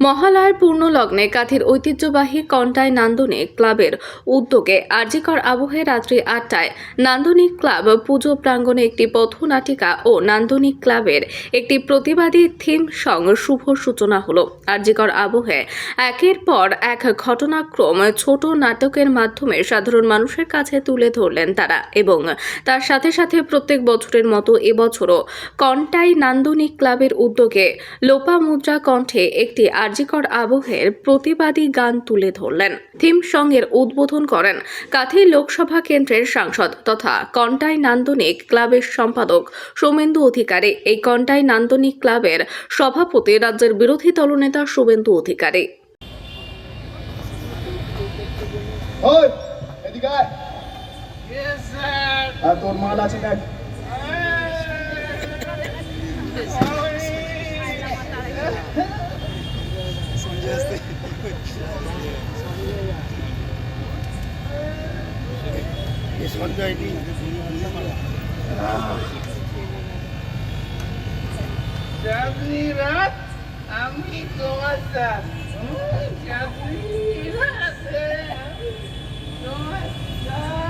মহালয়ার পূর্ণ লগ্নে কাঁথির ঐতিহ্যবাহী কন্টাই নান্দনিক ক্লাবের উদ্যোগে আরজিকর আবহে রাত্রি আটটায় নান্দনিক ক্লাব পুজো প্রাঙ্গণে একটি পথনাটিকা ও নান্দনিক ক্লাবের একটি প্রতিবাদী থিম সং শুভ সূচনা হলো। আরজিকর আবহে একের পর এক ঘটনাক্রম ছোট নাটকের মাধ্যমে সাধারণ মানুষের কাছে তুলে ধরলেন তারা এবং তার সাথে সাথে প্রত্যেক বছরের মতো এবছরও কন্টাই নান্দনিক ক্লাবের উদ্যোগে লোপামুদ্রা কণ্ঠে একটি আরজিকর আবহের প্রতিবাদী গান তুলে ধরলেন। থিম সঙ্গের উদ্বোধন করেন কাথি লোকসভা কেন্দ্রের সাংসদ তথা কন্টাই নান্দনিক ক্লাবের সম্পাদক সোমেন্দু অধিকারী। এই কন্টাই নান্দনিক ক্লাবের সভাপতি রাজ্যের বিরোধী দলনেতা শুভেন্দু অধিকারী। ওই এদিকে আয়। Yes, sir. আর তোর মাল আছে দেখ চাঁদনি রাত আমি তোমার সাথ চাঁদনি রাতে আমি তোমার সাথে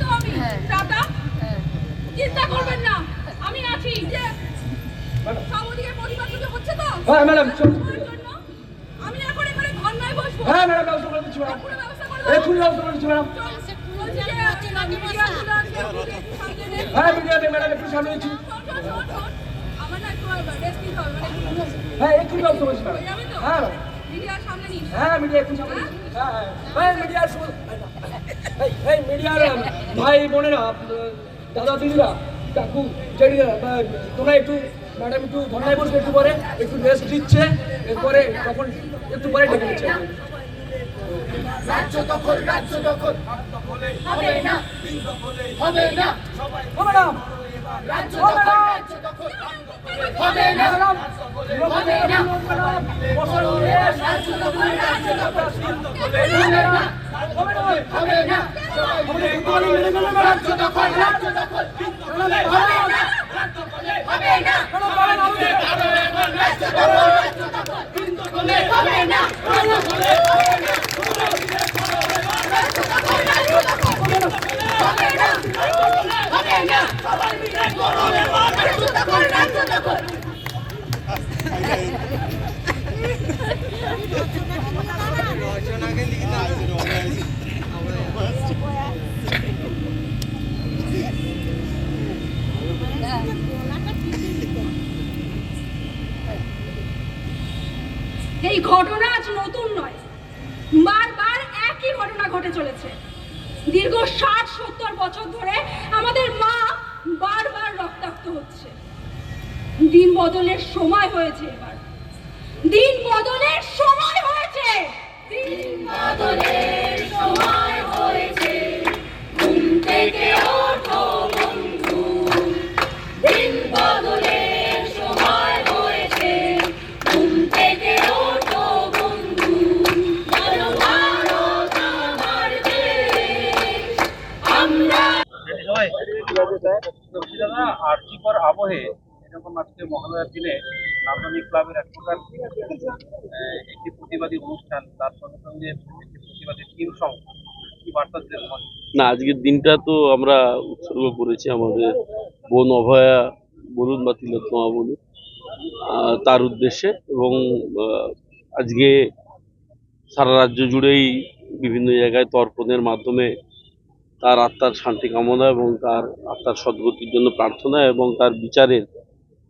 তো আমি টাটা চিন্তা করবেন না আমি আছি যে সব পরিবার পুজো হচ্ছে তো হ্যাঁ ম্যাডাম আমি এখন এখানে ধর্নায় বসবো। হ্যাঁ ম্যাডাম ব্যবস্থা করে দিচ্ছি ম্যাডাম। পুরো ব্যবস্থা করে এক্ষুনি ব্যবস্থা করে দিচ্ছি ম্যাডাম। হ্যাঁ মিডিয়াতে ম্যাডাম একটু সামনে দিচ্ছি। না একটু মানে একটু হ্যাঁ হয়ে। হ্যাঁ হ্যাঁ মিডিয়া একটু সামনে হ্যাঁ হ্যাঁ। এই মিডিয়ার এই এই মিডিয়ার ভাই বোনেরা দাদা দিদিরা কাকু জেঠিরা বা তোমরা একটু ম্যাডাম একটু ধর্নায় বসবে একটু পরে একটু রেস্ট দিচ্ছে এরপরে তখন একটু পরে ডেকে দিচ্ছে রাজ্য দখল রাজ্য দখল। হবে না। হবে না। ও ম্যাডাম রাজ্য দখল রাজ্য দখল। হবে না হবে না ম্যাডাম বসার রাজ্য দখল রাজ্য দখল হবে না হবে না রাজ্য দখল রাজ্য দখল হবে না হবে না রাজ্য দখল রাজ্য দখল হবে না হবে না রাজ্য দখল রাজ্য দখল এই ঘটনা আজ নতুন নয়। বারবার একই ঘটনা ঘটে চলেছে। দীর্ঘ ষাট সত্তর বছর ধরে আমাদের মা বারবার রক্তাক্ত রক্ত হচ্ছে দিন বদলের সময় হয়েছে এবার। দিন বদলের সময় হয়েছে। দিন বদলের সময় হয়েছে। ঘুম থেকে ওঠো বন্ধু। দিন বদলের সময় হয়েছে। ঘুম থেকে ওঠো বন্ধু। বলো ভারত আমার দেশ আমরা দাদা আর্থিকর আবহে এরকম আজকে মহালয়ার দিনে ক্লাবের এক প্রকার একটি প্রতিবাদী অনুষ্ঠান, তার সঙ্গে সঙ্গে একটি প্রতিবাদী টিম কি বার্তা দিলেন না, আজকের দিনটা তো আমরা উৎসর্গ করেছি আমাদের বোন অভয়া বলুন বা তিলোত্তমা বলুন তার উদ্দেশ্যে এবং আজকে সারা রাজ্য জুড়েই বিভিন্ন জায়গায় তর্পণের মাধ্যমে তার আত্মার শান্তি কামনা এবং তার আত্মার সদ্গতির জন্য প্রার্থনা এবং তার বিচারের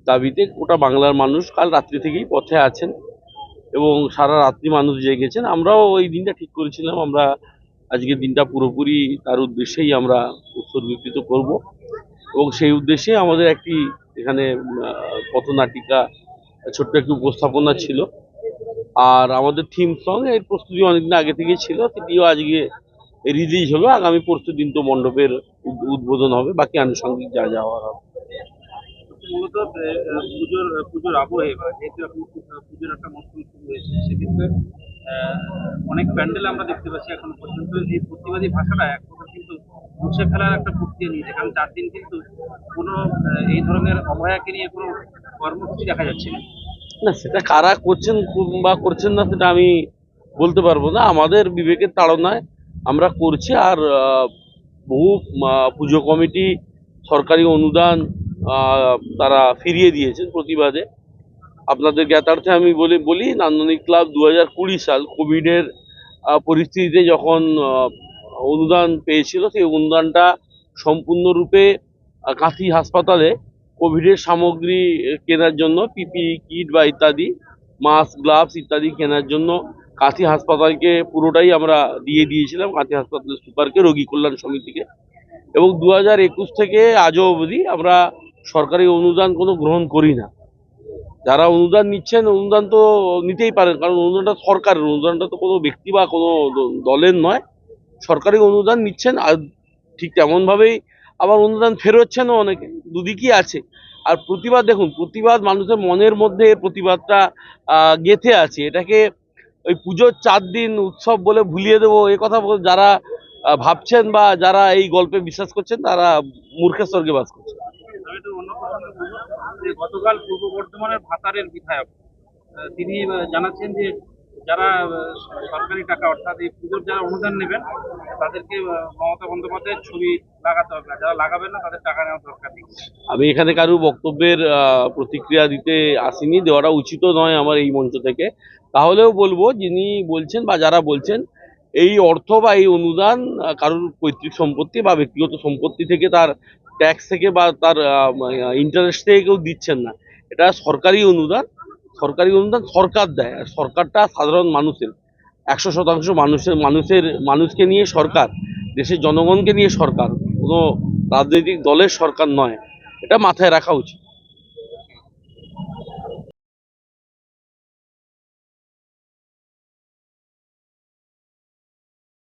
দাবিতে গোটা বাংলার মানুষ কাল রাত্রি থেকেই পথে আছেন এবং সারা রাত্রি মানুষ জেগেছেন আমরাও ওই দিনটা ঠিক করেছিলাম। আমরা আজকে দিনটা পুরোপুরি তার উদ্দেশ্যেই আমরা উৎসর্গীকৃত করব এবং সেই উদ্দেশ্যে আমাদের একটি এখানে পথনাটিকা ছোট্ট একটি উপস্থাপনা ছিল। আর আমাদের থিম সং এর প্রস্তুতি অনেকদিন আগে থেকেই ছিল, সেটিও আজকে রিলিজ হলো। আগামী পরশু দিন তো মণ্ডপের উদ্বোধন হবে। বাকি আনুষঙ্গিক যা যা হওয়ার হবে। মূলত পুজোর পুজোর আবহে বা যেহেতু এখন পুজোর একটা মৌসুম শুরু হয়েছে, সেক্ষেত্রে অনেক প্যান্ডেল আমরা দেখতে পাচ্ছি এখনও পর্যন্ত। এই প্রতিবাদী ভাষাটা এক প্রকার কিন্তু মুছে ফেলার একটা প্রক্রিয়া নিয়েছে, কারণ চার দিন কিন্তু কোনো এই ধরনের অবহেয়াকে নিয়ে কোনো কর্মসূচি দেখা যাচ্ছে না। না, সেটা কারা করছেন বা করছেন না, সেটা আমি বলতে পারব না। আমাদের বিবেকের তাড়নায় আমরা করছি, আর বহু পুজো কমিটি, সরকারি অনুদান তারা ফিরিয়ে দিয়েছেন প্রতিবাদে। আপনাদের জ্ঞাতার্থে আমি বলে, বলি, নান্দনিক ক্লাব দু হাজার কুড়ি সাল কোভিডের পরিস্থিতিতে যখন অনুদান পেয়েছিল, সেই অনুদানটা সম্পূর্ণরূপে কাঁথি হাসপাতালে কোভিডের সামগ্রী কেনার জন্য, পিপি কিট বা ইত্যাদি, মাস্ক, গ্লাভস ইত্যাদি কেনার জন্য কাঁথি হাসপাতালকে পুরোটাই আমরা দিয়ে দিয়েছিলাম, কাঁথি হাসপাতালের সুপারকে, রোগী কল্যাণ সমিতিকে। এবং দু হাজার একুশ থেকে আজও অবধি আমরা সরকারি অনুদান কোনো গ্রহণ করি না। যারা অনুদান নিচ্ছেন, অনুদান তো নিতেই পারেন, কারণ অনুদানটা সরকারের, অনুদানটা তো কোনো ব্যক্তি বা কোনো দলের নয়। সরকারি অনুদান নিচ্ছেন, আর ঠিক তেমনভাবেই আবার অনুদান ফেরোচ্ছেনও অনেকে, দুদিকই আছে। আর প্রতিবাদ দেখুন, প্রতিবাদ মানুষের মনের মধ্যে প্রতিবাদটা গেঁথে আছে। এটাকে ওই পুজোর চার দিন উৎসব বলে ভুলিয়ে দেবো, এ কথা যারা ভাবছেন বা যারা এই গল্পে বিশ্বাস করছেন, তারা মূর্খের স্বর্গে বাস করছেন। আমি একটু অন্য প্রসঙ্গে যে গতকাল পূর্ব বর্ধমানের ভাতারের বিধায়ক তিনি জানাচ্ছেন যে যারা সরকারি টাকা অর্থাৎ এই পুজোর যারা অনুদান নেবেন, তাদেরকে মমতা বন্দ্যোপাধ্যায়ের ছবি লাগাতে হবে যারা লাগাবেন না, তাদের টাকা নেওয়ার দরকার নেই। আমি এখানে কারও বক্তব্যের প্রতিক্রিয়া দিতে আসিনি, দেওয়াটা উচিত নয় আমার এই মঞ্চ থেকে। তাহলেও বলব, যিনি বলছেন বা যারা বলছেন এই অর্থ বা এই অনুদান কারোর পৈতৃক সম্পত্তি বা ব্যক্তিগত সম্পত্তি থেকে তার ট্যাক্স থেকে বা তার ইন্টারেস্ট থেকে কেউ দিচ্ছেন না। এটা সরকারি অনুদান। সরকারি অনুদান সরকার দেয়। আর সরকারটা সাধারণ মানুষের, একশো শতাংশ মানুষের মানুষের, মানুষকে নিয়ে সরকার, দেশের জনগণকে নিয়ে সরকার। কোনো রাজনৈতিক দলের সরকার নয়। এটা মাথায় রাখা উচিত।